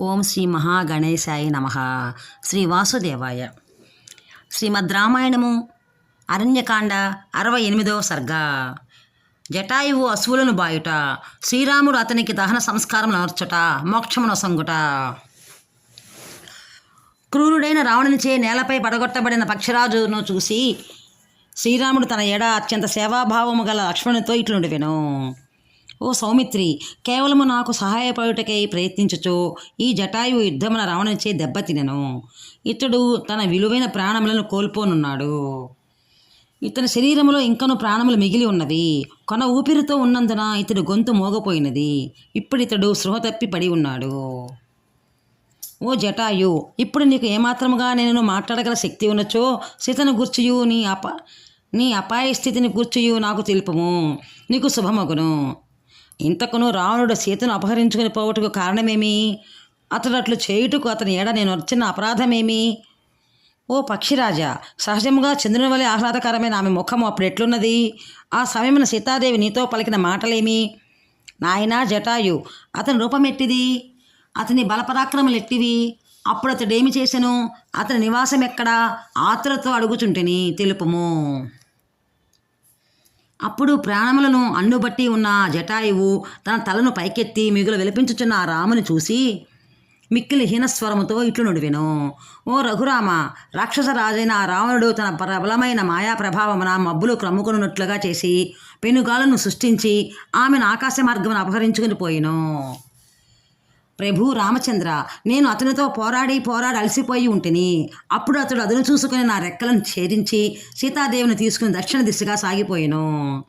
ఓం శ్రీ మహాగణేశాయ నమ. శ్రీ వాసుదేవాయ. శ్రీమద్ రామాయణము అరణ్యకాండ అరవై ఎనిమిదవ సర్గ. జటాయువు అసువులను బాయుట శ్రీరాముడు అతనికి దహన సంస్కారం నర్చుట మోక్షమున సంగుట. క్రూరుడైన రావణునిచే నేలపై పడగొట్టబడిన పక్షిరాజును చూసి శ్రీరాముడు తన ఎడ అత్యంత సేవాభావము గల లక్ష్మణునితో ఇట్లుండివెను ఓ సౌమిత్రి కేవలము నాకు సహాయపడుటకై ప్రయత్నించుచు ఈ జటాయువు యుద్ధమున రావణచే దెబ్బతినెను ఇతడు తన విలువైన ప్రాణములను కోల్పోనున్నాడు. ఇతని శరీరములో ఇంకను ప్రాణములు మిగిలి ఉన్నవి. కొన ఊపిరితో ఉన్నందున ఇతడు గొంతు మోగపోయినది. ఇప్పుడు ఇతడు తప్పి పడి ఉన్నాడు. ఓ జటాయు ఇప్పుడు నీకు ఏమాత్రముగా నేను మాట్లాడగల శక్తి ఉన్నచో సీతను గుర్చియు నీ అప నీ అపాయ స్థితిని కూర్చుయు నాకు తెలుపము. నీకు శుభమగును. ఇంతకును రావణుడు సీతను అపహరించుకుని పోవటకు కారణమేమి? అతడు అట్లు చేయుటకు అతని ఏడ నేను వచ్చిన అపరాధమేమి? ఓ పక్షిరాజా సహజముగా చంద్రుని వలె ఆహ్లాదకరమైన ఆమె ముఖము అప్పుడు ఎట్లున్నది? ఆ సమయమున సీతాదేవి నీతో పలికిన మాటలేమి? నాయనా జటాయు అతని రూపం ఎట్టిది? అతని బలపరాక్రమలు ఎట్టివి? అప్పుడు అతడేమి చేశాను అతని నివాసం ఎక్కడా ఆతురతో అడుగుచుంటిని తెలుపుము. అప్పుడు ప్రాణములను అన్నుబట్టి ఉన్న జటాయువు తన తలను పైకెత్తి మిగులు విలపించుచున్న ఆ రాముని చూసి మిక్కిలి హీనస్వరముతో ఇట్లు నుడివెను. ఓ రఘురామ రాక్షస రాజైన ఆ రావణుడు తన ప్రబలమైన మాయా ప్రభావమున మబ్బులు క్రమ్ముకున్నట్లుగా చేసి పెనుగాలను సృష్టించి ఆమెను ఆకాశ మార్గమును అపహరించుకుని పోయిను. ప్రభు రామచంద్ర నేను అతనితో పోరాడి పోరాడి అలసిపోయి ఉంటిని. అప్పుడు అతడు అదును చూసుకుని నా రెక్కలను ఛేదించి సీతాదేవిని తీసుకుని దక్షిణ దిశగా సాగిపోయాను.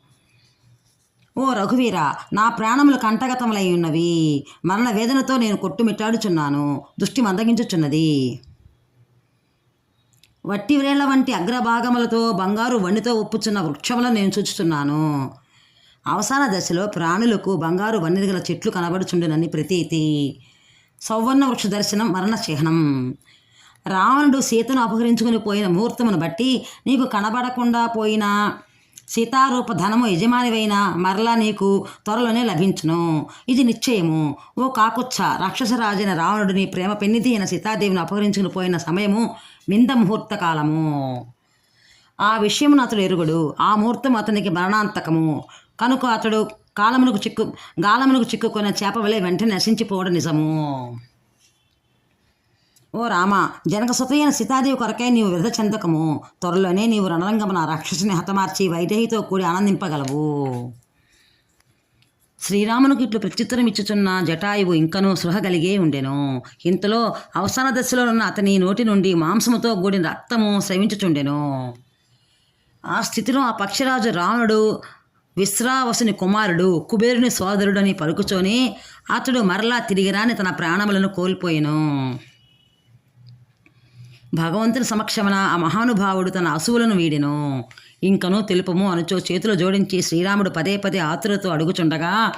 ఓ రఘువీర నా ప్రాణములు కంటగతములై ఉన్నవి. మరణ వేదనతో నేను కొట్టుమిట్టాడుచున్నాను. దృష్టి మందగించుచున్నది. వట్టి వ్రేళ్ళ వంటి అగ్రభాగములతో బంగారు వండితో ఒప్పుచున్న వృక్షములను నేను చూచుచున్నాను. అవసాన దశలో ప్రాణులకు బంగారు వన్నె గల చెట్లు కనబడుచుండునని ప్రతీతి. సౌవర్ణ వృక్ష దర్శనం మరణ చిహ్నం రావణుడు సీతను అపహరించుకుని పోయిన ముహూర్తమును బట్టి నీకు కనబడకుండా పోయిన సీతారూప ధనము యజమానివైన మరలా నీకు త్వరలోనే లభించును. ఇది నిశ్చయము. ఓ కాకుచ్చ రాక్షసరాజైన రావణుడిని ప్రేమ పెన్నిధి అయిన సీతాదేవిని అపహరించుకుని పోయిన సమయము మింద ముహూర్త కాలము. ఆ విషయమును అతడు ఎరుగుడు. ఆ ముహూర్తం అతనికి మరణాంతకము. కనుక అతడు కాలమునకు చిక్కు గాలమునకు చిక్కుకున్న చేప వలె వెంటనే నశించిపోవడం నిజము. ఓ రామ జనక సుతయైన సీతాదేవి కొరకై నీవు వ్యధ చెందకము. త్వరలోనే నీవు రణరంగమున రాక్షసుని హతమార్చి వైదేహితో కూడి ఆనందింపగలవు. శ్రీరామునికి ఇట్లు ప్రత్యుత్తరం ఇచ్చుచున్న జటాయువు ఇంకనూ సృహ కలిగే ఉండెను. ఇంతలో అవసాన దశలో ఉన్న అతని నోటి నుండి మాంసముతో కూడిన రక్తము స్రవించుచుండెను. ఆ స్థితిలో ఆ పక్షిరాజు రావణుడు విశ్రావసుని కుమారుడు కుబేరుని సోదరుడని పలుకుచోని అతడు మరలా తిరిగిరాని తన ప్రాణములను కోల్పోయాను. భగవంతుని సమక్షమున ఆ మహానుభావుడు తన అసువులను వీడెను. ఇంకనూ తెలుపము అనుచో చేతులు జోడించి శ్రీరాముడు పదే పదే ఆతురతో అడుగుచుండగా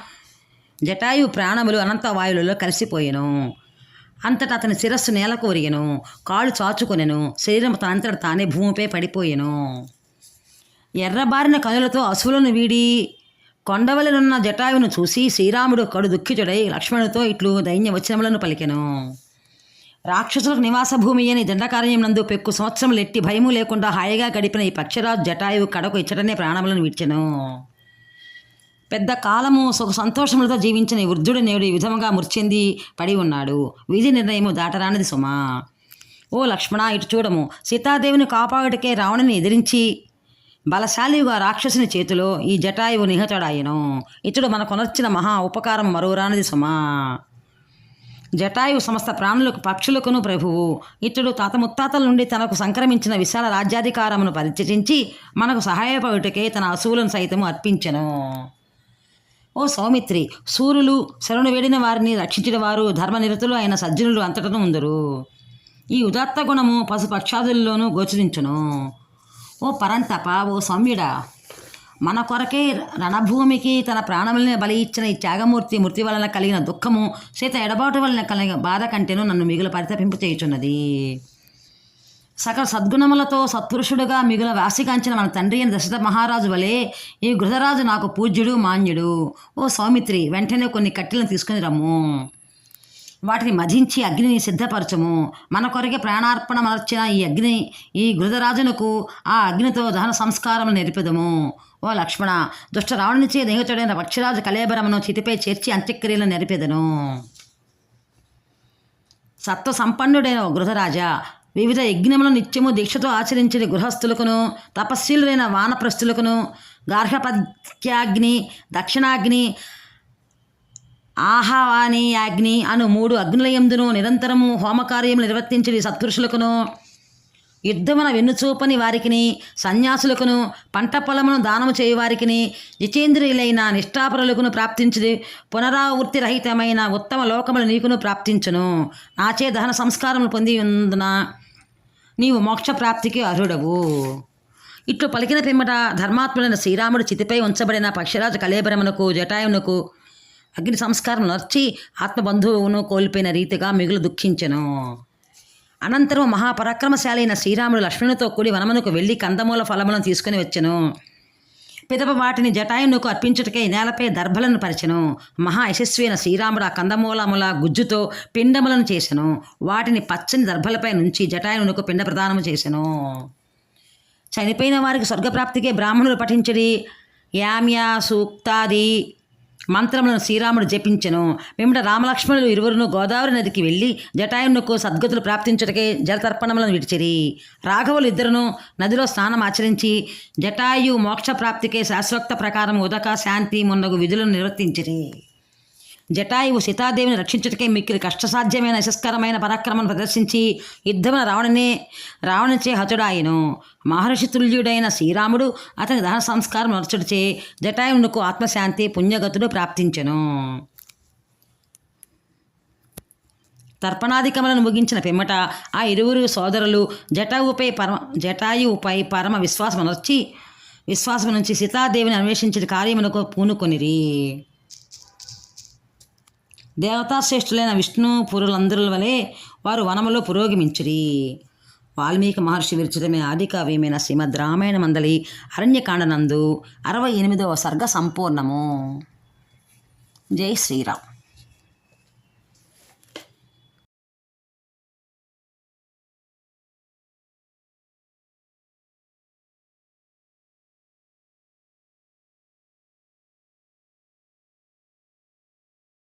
జటాయు ప్రాణములు అనంత వాయువులలో కలిసిపోయెను. అంతటా అతని శిరస్సు నేలకు ఒరిగెను కాళ్ళు చాచుకొనెను. శరీరం తనంతట తానే భూమిపై పడిపోయెను. ఎర్రబారిన కనులతో అసువులను వీడి కొండవలనున్న జటాయువును చూసి శ్రీరాముడు కడు దుఃఖితుడై లక్ష్మణుడితో ఇట్లు దైన్య వచనములను పలికెను. రాక్షసులకు నివాస భూమి అని దండకారణ్యం నందు పెక్కు సంవత్సరములు ఎట్టి భయము లేకుండా హాయిగా గడిపిన ఈ పక్షరాజు జటాయువు కడకు ఇచ్చటనే ప్రాణములను విడిచెను. పెద్ద కాలము సుఖ సంతోషములతో జీవించిన వృద్ధుడు నేడు ఈ విధముగా మృత్యంది పడి ఉన్నాడు. విధి నిర్ణయము దాటరానిది సుమా. ఓ లక్ష్మణ ఇటు చూడము. సీతాదేవిని కాపాడుటకే రావణుని ఎదిరించి బలశాలిగా రాక్షసుని చేతిలో ఈ జటాయువు నిహతడాయను. ఇతడు మన మహా ఉపకారం మరోరానిది సుమా. జటాయువు సమస్త ప్రాణులకు పక్షులకును ప్రభువు. ఇతడు తాత ముత్తాతల నుండి తనకు సంక్రమించిన విశాల రాజ్యాధికారమును పరిచయించి మనకు సహాయపడుటకే తన అసువులను సైతము అర్పించను. ఓ సౌమిత్రి సూర్యులు శరణు వేడిన వారిని రక్షించిన వారు ధర్మనిరతులు అయిన సజ్జనులు అంతటను ఉందరు. ఈ ఉదాత్త గుణము పశుపక్షాదుల్లోనూ గోచరించును. ఓ పరంతప ఓ సౌమ్యుడా. మన కొరకే రణభూమికి తన ప్రాణములనే బలి ఇచ్చిన ఈ త్యాగమూర్తి మృతి వలన కలిగిన దుఃఖము సీత ఎడబాటు వలన కలిగిన బాధ కంటేను నన్ను మిగులు పరితపింపు చేయుచున్నది. సకల సద్గుణములతో సత్పురుషుడుగా మిగుల వాసికాంచిన మన తండ్రి అయిన దశరథ మహారాజు వలె ఈ గృహరాజు నాకు పూజ్యుడు మాన్యుడు. ఓ సౌమిత్రి వెంటనే కొన్ని కట్టెలను తీసుకుని రమ్ము. వాటిని మధించి అగ్నిని సిద్ధపరచము. మన కొరకే ప్రాణార్పణ మర్చిన ఈ అగ్ని ఈ గృధరాజునకు ఆ అగ్నితో దహన సంస్కారం నెరిపెదము. ఓ లక్ష్మణ దుష్ట రావణునిచే దహితుడైన పక్షిరాజు కలేబరమును చితిపై చేర్చి అంత్యక్రియలు నెరిపెదను. సత్వ సంపన్నుడైన ఓ గృహరాజా వివిధ యజ్ఞములను నిత్యము దీక్షతో ఆచరించిన గృహస్థులకును తపస్సులైన వానప్రస్థులకును గార్హపత్యాగ్ని దక్షిణాగ్ని ఆహావాని అగ్ని అను మూడు అగ్నిలయందును నిరంతరము హోమకార్యములు నిర్వర్తించి సత్పురుషులకును. యుద్ధమున వెన్నుచూపని వారికిని సన్యాసులకును పంట పొలమును దానము చేయువారికిని జితేంద్రియులైన నిష్ఠాపరులకును ప్రాప్తించుది పునరావృత్తి రహితమైన ఉత్తమ లోకములు నీకును ప్రాప్తించును. నాచే దహన సంస్కారములు పొంది ఉందున నీవు మోక్ష ప్రాప్తికి అర్హుడవు. ఇట్లు పలికిన పిమ్మట ధర్మాత్ముడైన శ్రీరాముడు చితిపై ఉంచబడిన పక్షిరాజు కలేబరమునకు జటాయునకు అగ్ని సంస్కారం నర్చి ఆత్మబంధువును కోల్పోయిన రీతిగా మిగులు దుఃఖించెను. అనంతరం మహాపరాక్రమశాలైన శ్రీరాముడు లక్ష్మణునితో కూడి వనమునకు వెళ్ళి కందమూల ఫలములను తీసుకుని వచ్చెను. పిదప వాటిని జటాయునుకు అర్పించుటకై నేలపై దర్భలను పరిచెను. మహా యశస్వి అయిన శ్రీరాముడు ఆ కందమూలముల గుజ్జుతో పిండములను చేసెను. వాటిని పచ్చని దర్భలపై నుంచి జటాయునుకు పిండ ప్రదానము చేసెను. చనిపోయిన వారికి స్వర్గప్రాప్తికే బ్రాహ్మణులు పఠించడి. యామ్యా సూక్తాది మంత్రములను శ్రీరాముడు జపించెను. వెంబడ రామలక్ష్మణులు ఇరువురును గోదావరి నదికి వెళ్ళి జటాయునకు సద్గతులు ప్రాప్తించుటకే జలతర్పణములను విడిచిరి. రాఘవులు ఇద్దరును నదిలో స్నానం ఆచరించి జటాయు మోక్ష ప్రాప్తికే శాశ్వత ప్రకారం ఉదక శాంతి మున్నగు విధులను నిర్వర్తించిరి. జటాయువు సీతాదేవిని రక్షించుటకే మిక్కిలి కష్టసాధ్యమైన యశస్కరమైన పరాక్రమం ప్రదర్శించి యుద్ధమున రావణనే రావణచే హతుడాయను. మహర్షి తుల్యుడైన శ్రీరాముడు అతని దహన సంస్కారం నడుచుడిచే జటాయువునకు ఆత్మశాంతి పుణ్యగతుడు ప్రాప్తించెను. తర్పణాధికములను ముగించిన పిమ్మట ఆ ఇరువురు సోదరులు జటాయువుపై పరమ జటాయువుపై పరమ విశ్వాసం నొచ్చి విశ్వాసం నుంచి సీతాదేవిని అన్వేషించిన కార్యమునకు పూనుకొనిరి. దేవతాశ్రేష్ఠులైన విష్ణు పురులందరుల వలె వారు వనములో పురోగమించిరి. వాల్మీకి మహర్షి విరచితమే ఆది కావ్యమైన శ్రీమద్ రామాయణ మందలి అరణ్యకాండనందు అరవై ఎనిమిదవ సర్గ సంపూర్ణము జై శ్రీరామ్.